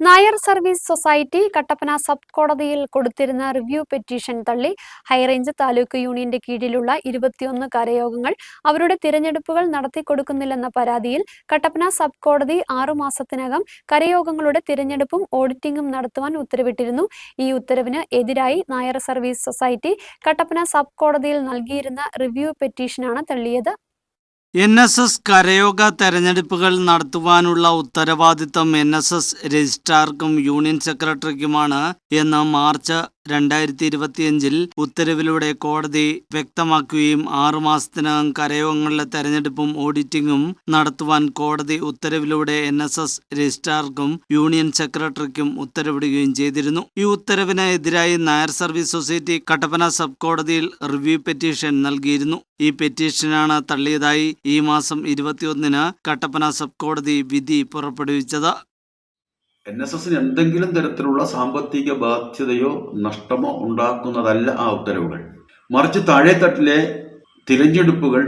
Nair service society Kattappana sub കോടതിയിൽ കൊടുത്തിരുന്ന review petition തള്ളി ഹൈറേഞ്ച് താലൂക്ക് യൂണിയന്റെ കീഴിലുള്ള ഇരുപത്തിയൊന്ന് കരയോഗങ്ങൾ അവരുടെ തിരഞ്ഞെടുപ്പുകൾ നടത്തിക്കൊടുക്കുന്നില്ലെന്ന പരാതിയിൽ കട്ടപ്പന സബ് കോടതി ആറുമാസത്തിനകം കരയോഗങ്ങളുടെ തിരഞ്ഞെടുപ്പും ഓഡിറ്റിംഗും നടത്തുവാൻ ഉത്തരവിട്ടിരുന്നു. ഈ ഉത്തരവിന് എതിരായി Nair service society Kattappana sub കോടതിയിൽ നൽകിയിരുന്ന റിവ്യൂ പെറ്റീഷനാണ് തള്ളിയത്. എൻ എസ് എസ് കരയോഗ തെരഞ്ഞെടുപ്പുകൾ നടത്തുവാനുള്ള ഉത്തരവാദിത്തം എൻ എസ് എസ് രജിസ്ട്രാർക്കും യൂണിയൻ സെക്രട്ടറിക്കുമാണ് എന്ന് മാർച്ച് രണ്ടായിരത്തി ഇരുപത്തിയഞ്ചിൽ ഉത്തരവിലൂടെ കോടതി വ്യക്തമാക്കുകയും ആറുമാസത്തിനകം കരയോഗങ്ങളിലെ തെരഞ്ഞെടുപ്പും ഓഡിറ്റിംഗും നടത്തുവാൻ കോടതി ഉത്തരവിലൂടെ എൻ എസ് എസ് രജിസ്ട്രാർക്കും യൂണിയൻ സെക്രട്ടറിക്കും ഉത്തരവിടുകയും ചെയ്തിരുന്നു. ഈ ഉത്തരവിന് എതിരായി Nair service society Kattappana sub കോടതിയിൽ റിവ്യൂ പെറ്റീഷൻ നൽകിയിരുന്നു. ഈ പെറ്റീഷനാണ് തള്ളിയതായി ഈ മാസം ഇരുപത്തിയൊന്നിന് കട്ടപ്പന സബ് കോടതി വിധി പുറപ്പെടുവിച്ചത്. എൻ എസ് എസിന് എന്തെങ്കിലും തരത്തിലുള്ള സാമ്പത്തിക ബാധ്യതയോ നഷ്ടമോ ഉണ്ടാക്കുന്നതല്ല ആ ഉത്തരവുകൾ. മറിച്ച് താഴെത്തട്ടിലെ തിരഞ്ഞെടുപ്പുകൾ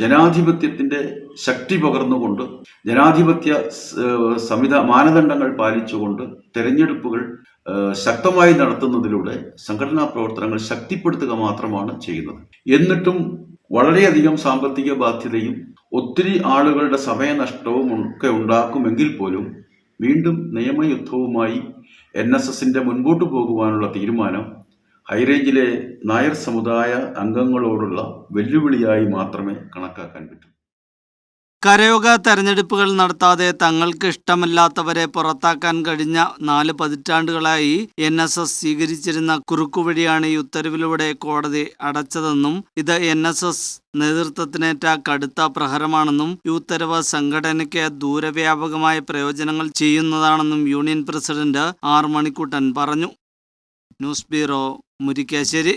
ജനാധിപത്യത്തിന്റെ ശക്തി പകർന്നുകൊണ്ട് ജനാധിപത്യ സംവിധ മാനദണ്ഡങ്ങൾ പാലിച്ചുകൊണ്ട് തെരഞ്ഞെടുപ്പുകൾ ശക്തമായി നടത്തുന്നതിലൂടെ സംഘടനാ പ്രവർത്തനങ്ങൾ ശക്തിപ്പെടുത്തുക മാത്രമാണ് ചെയ്യുന്നത്. എന്നിട്ടും വളരെയധികം സാമ്പത്തിക ബാധ്യതയും ഒത്തിരി ആളുകളുടെ സമയനഷ്ടവും ഒക്കെ ഉണ്ടാക്കുമെങ്കിൽ പോലും വീണ്ടും നിയമയുദ്ധവുമായി എൻ എസ് എസിന്റെ മുൻപോട്ട് പോകുവാനുള്ള തീരുമാനം ഹൈറേഞ്ചിലെ നായർ സമുദായ അംഗങ്ങളോടുള്ള വെല്ലുവിളിയായി മാത്രമേ കണക്കാക്കാൻ പറ്റൂ. കരയോഗ തെരഞ്ഞെടുപ്പുകൾ നടത്താതെ തങ്ങൾക്ക് ഇഷ്ടമല്ലാത്തവരെ പുറത്താക്കാൻ കഴിഞ്ഞ നാല് പതിറ്റാണ്ടുകളായി എൻ എസ് എസ് സ്വീകരിച്ചിരുന്ന കുറുക്കുവഴിയാണ് ഈ ഉത്തരവിലൂടെ കോടതി അടച്ചതെന്നും ഇത് എൻ എസ് എസ് നേതൃത്വത്തിനേറ്റ കടുത്ത പ്രഹരമാണെന്നും ഈ ഉത്തരവ് സംഘടനയ്ക്ക് ദൂരവ്യാപകമായ പ്രയോജനങ്ങൾ ചെയ്യുന്നതാണെന്നും യൂണിയൻ പ്രസിഡന്റ് ആർ മണിക്കുട്ടൻ പറഞ്ഞു. News bureau Murikkassery.